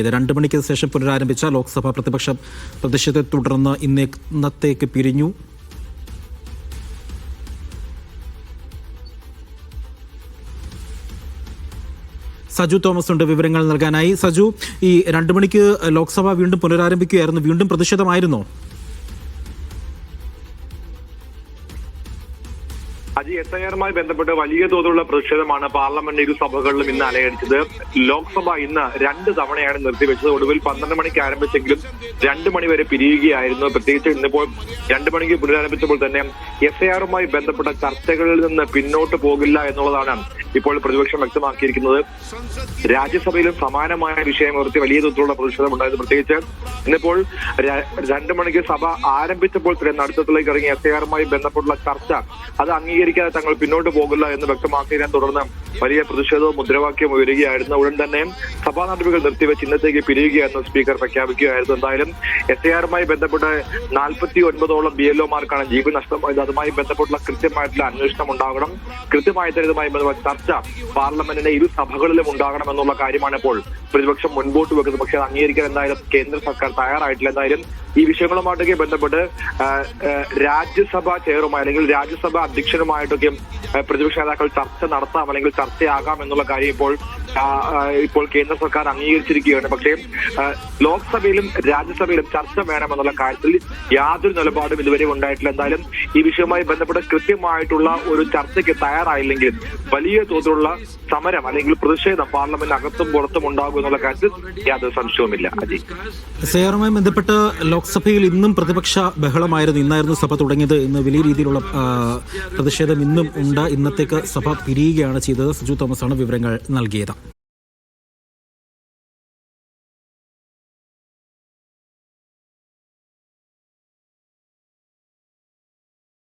രണ്ട് മണിക്ക് ശേഷം പുനരാരംഭിച്ച ലോക്സഭാ പ്രതിപക്ഷ പ്രതിഷേധത്തെ തുടർന്ന് ഇന്ന് ഇന്നത്തേക്ക് പിരിഞ്ഞു. സജു തോമസ് ഉണ്ട്. വിവരങ്ങൾ നൽകാനായി. സജു ഈ രണ്ട് മണിക്ക് ലോക്സഭ വീണ്ടും പുനരാരംഭിക്കുകയായിരുന്നു. വീണ്ടും പ്രതിഷേധമായിരുന്നോ. അജി എസ് ഐ ആറുമായി ബന്ധപ്പെട്ട് വലിയ തോതിലുള്ള പ്രതിഷേധമാണ് പാർലമെന്റ് ഇരു സഭകളിലും ഇന്ന് അലയടിച്ചത്. ലോക്സഭ ഇന്ന് രണ്ട് തവണയാണ് നിർത്തിവെച്ചത്. ഒടുവിൽ പന്ത്രണ്ട് മണിക്ക് ആരംഭിച്ചെങ്കിലും രണ്ട് മണി വരെ പിരിയുകയായിരുന്നു. പ്രത്യേകിച്ച് ഇന്നിപ്പോൾ രണ്ട് മണിക്ക് പുനരാരംഭിച്ചപ്പോൾ തന്നെ എസ് ഐ ആറുമായി ബന്ധപ്പെട്ട ചർച്ചകളിൽ നിന്ന് പിന്നോട്ട് പോകില്ല എന്നുള്ളതാണ് ഇപ്പോൾ പ്രതിപക്ഷം വ്യക്തമാക്കിയിരിക്കുന്നത് രാജ്യസഭയിലും സമാനമായ വിഷയം ഉയർത്തി വലിയ തോതിലുള്ള പ്രതിഷേധമുണ്ടായത് പ്രത്യേകിച്ച് ഇന്നിപ്പോൾ രണ്ടു മണിക്ക് സഭ ആരംഭിച്ചപ്പോൾ തന്നെ നടത്തത്തിലേക്ക് ഇറങ്ങിയ എഫ് ഐ ആറുമായി ബന്ധപ്പെട്ടുള്ള ചർച്ച അത് അംഗീകരിക്കാതെ തങ്ങൾ പിന്നോട്ട് പോകില്ല എന്ന് വ്യക്തമാക്കിയതിനെ തുടർന്ന് വലിയ പ്രതിഷേധവും മുദ്രാവാക്യവും ഉയരുകയായിരുന്നു ഉടൻ തന്നെ സഭാ നടപടികൾ നിർത്തിവെച്ച് ഇന്നത്തേക്ക് പിരിയുകയായിരുന്നു സ്പീക്കർ പ്രഖ്യാപിക്കുകയായിരുന്നു. എന്തായാലും എസ് ഐ ആറുമായി ബന്ധപ്പെട്ട് നാൽപ്പത്തി ഒൻപതോളം ബി എൽ ഒമാർക്കാണ് ജീവൻ നഷ്ടമായത് അതുമായി ബന്ധപ്പെട്ടുള്ള കൃത്യമായിട്ടുള്ള അന്വേഷണം ഉണ്ടാകണം. കൃത്യമായ ഇതുമായി ബന്ധപ്പെട്ട ചർച്ച പാർലമെന്റിന്റെ ഇരു സഭകളിലും ഉണ്ടാകണം എന്നുള്ള കാര്യമാണ് ഇപ്പോൾ പ്രതിപക്ഷം മുൻപോട്ട് വെക്കുന്നത്. പക്ഷേ അത് അംഗീകരിക്കാൻ എന്തായാലും കേന്ദ്ര സർക്കാർ തയ്യാറായിട്ടില്ല. എന്തായാലും ഈ വിഷയങ്ങളുമായിട്ടൊക്കെ ബന്ധപ്പെട്ട് രാജ്യസഭാ ചെയറുമായി അല്ലെങ്കിൽ രാജ്യസഭ അധ്യക്ഷനുമായിട്ടൊക്കെ പ്രതിപക്ഷ നേതാക്കൾ ചർച്ച നടത്താം അല്ലെങ്കിൽ ചർച്ചയാകാം എന്നുള്ള കാര്യം ഇപ്പോൾ ഇപ്പോൾ കേന്ദ്ര സർക്കാർ അംഗീകരിച്ചിരിക്കുകയാണ്. പക്ഷേ ലോക്സഭയിലും രാജ്യസഭയിലും ചർച്ച വേണമെന്നുള്ള കാര്യത്തിൽ യാതൊരു നിലപാടും ഇതുവരെ ഉണ്ടായിട്ടില്ല. എന്തായാലും ഈ വിഷയവുമായി ബന്ധപ്പെട്ട് കൃത്യമായിട്ടുള്ള ഒരു ചർച്ചയ്ക്ക് തയ്യാറായില്ലെങ്കിൽ വലിയ തോതിലുള്ള സമരം അല്ലെങ്കിൽ പ്രതിഷേധം പാർലമെന്റ് അകത്തും പുറത്തും ഉണ്ടാകും എന്നുള്ള കാര്യത്തിൽ യാതൊരു സംശയവുമില്ല. അജി. സെയറുമായി ബന്ധപ്പെട്ട് ലോക്സഭയിൽ ഇന്നും പ്രതിപക്ഷ ബഹളമായിരുന്നു. ഇന്നായിരുന്നു സഭ തുടങ്ങിയത് ഇന്ന് വലിയ രീതിയിലുള്ള പ്രതിഷേധം ഇന്നും ഉണ്ട്. ഇന്നത്തേക്ക് സഭ പിരിയുകയാണ് ചെയ്തത്. സജു തോമസാണ് വിവരങ്ങൾ നൽകിയത്.